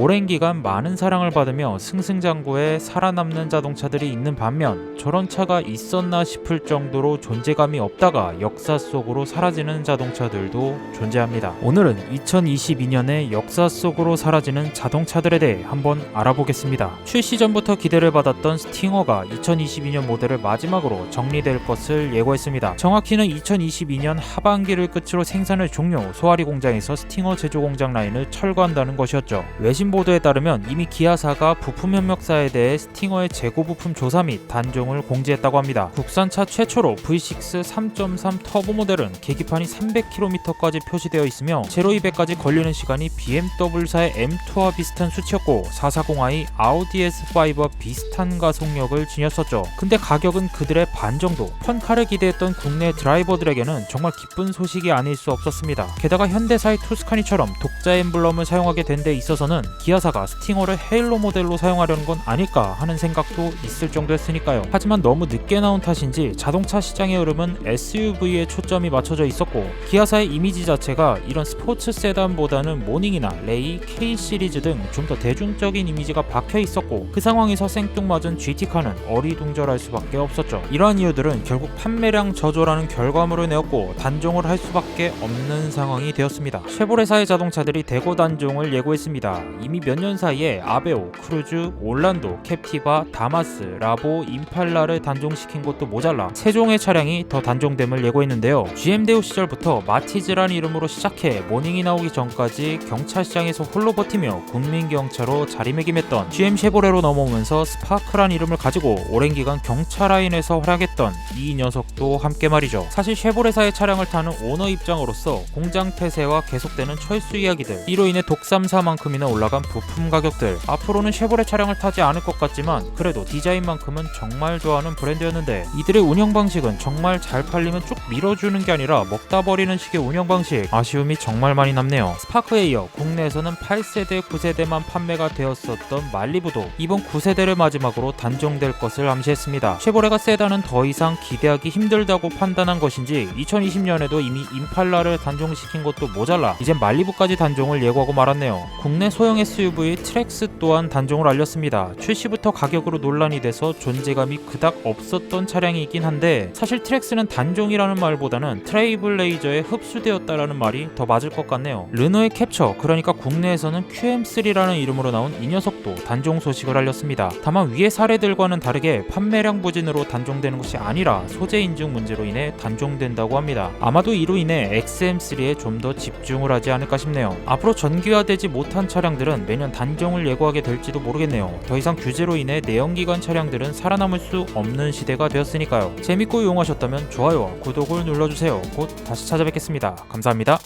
오랜 기간 많은 사랑을 받으며 승승장구해 살아남는 자동차들이 있는 반면 저런 차가 있었나 싶을 정도로 존재감이 없다가 역사 속으로 사라지는 자동차들도 존재합니다. 오늘은 2022년의 역사 속으로 사라지는 자동차들에 대해 한번 알아보겠습니다. 출시 전부터 기대를 받았던 스팅어가 2022년 모델을 마지막으로 정리될 것을 예고했습니다. 정확히는 2022년 하반기를 끝으로 생산을 종료, 소아리 공장에서 스팅어 제조 공장 라인을 철거한다는 것이었죠. 외신 보도에 따르면 이미 기아사가 부품 협력사에 대해 스팅어의 재고 부품 조사 및 단종을 공지했다고 합니다. 국산차 최초로 V6 3.3 터보 모델은 계기판이 300km까지 표시되어 있으며 0-200까지 걸리는 시간이 BMW사의 M2와 비슷한 수치였고 440i 아우디 S5와 비슷한 가속력을 지녔었죠. 근데 가격은 그들의 반 정도. 펀카를 기대했던 국내 드라이버들에게는 정말 기쁜 소식이 아닐 수 없었습니다. 게다가 현대사의 투스카니처럼 독자 엠블럼을 사용하게 된 데 있어서는 기아사가 스팅어를 헤일로 모델로 사용하려는 건 아닐까 하는 생각도 있을 정도였으니까요. 하지만 너무 늦게 나온 탓인지 자동차 시장의 흐름은 SUV에 초점이 맞춰져 있었고 기아사의 이미지 자체가 이런 스포츠 세단보다는 모닝이나 레이, K 시리즈 등 좀 더 대중적인 이미지가 박혀 있었고 그 상황에서 생뚱맞은 GT카는 어리둥절할 수밖에 없었죠. 이러한 이유들은 결국 판매량 저조라는 결과물을 내었고 단종을 할 수밖에 없는 상황이 되었습니다. 쉐보레사의 자동차들이 대거 단종을 예고했습니다. 이미 몇 년 사이에 아베오, 크루즈, 올란도, 캡티바, 다마스, 라보, 임팔라를 단종시킨 것도 모자라 세 종의 차량이 더 단종됨을 예고했는데요. GM 대우 시절부터 마티즈란 이름으로 시작해 모닝이 나오기 전까지 경차 시장에서 홀로 버티며 국민 경차로 자리매김했던 GM 쉐보레로 넘어오면서 스파크란 이름을 가지고 오랜 기간 경차 라인에서 활약했던 이 녀석도 함께 말이죠. 사실 쉐보레사의 차량을 타는 오너 입장으로서 공장 폐쇄와 계속되는 철수 이야기들 이로 인해 독삼사만큼이나 올라 간 부품 가격들 앞으로는 쉐보레 차량을 타지 않을 것 같지만 그래도 디자인만큼은 정말 좋아하는 브랜드였는데 이들의 운영 방식은 정말 잘 팔리면 쭉 밀어주는 게 아니라 먹다 버리는 식의 운영 방식 아쉬움이 정말 많이 남네요. 스파크에 이어 국내에서는 8세대, 9세대만 판매가 되었었던 말리부도 이번 9세대를 마지막으로 단종될 것을 암시했습니다. 쉐보레가 세단은 더 이상 기대하기 힘들다고 판단한 것인지 2020년에도 이미 임팔라를 단종시킨 것도 모자라 이제 말리부까지 단종을 예고하고 말았네요. 국내 소형 SUV 트랙스 또한 단종을 알렸습니다. 출시부터 가격으로 논란이 돼서 존재감이 그닥 없었던 차량이긴 한데 사실 트랙스는 단종이라는 말보다는 트레이블레이저에 흡수되었다라는 말이 더 맞을 것 같네요. 르노의 캡처 그러니까 국내에서는 QM3라는 이름으로 나온 이 녀석도 단종 소식을 알렸습니다. 다만 위의 사례들과는 다르게 판매량 부진으로 단종되는 것이 아니라 소재 인증 문제로 인해 단종된다고 합니다. 아마도 이로 인해 XM3에 좀 더 집중을 하지 않을까 싶네요. 앞으로 전기화되지 못한 차량들은 매년 단종을 예고하게 될지도 모르겠네요. 더 이상 규제로 인해 내연기관 차량들은 살아남을 수 없는 시대가 되었으니까요. 재밌고 이용하셨다면 좋아요와 구독을 눌러주세요. 곧 다시 찾아뵙겠습니다. 감사합니다.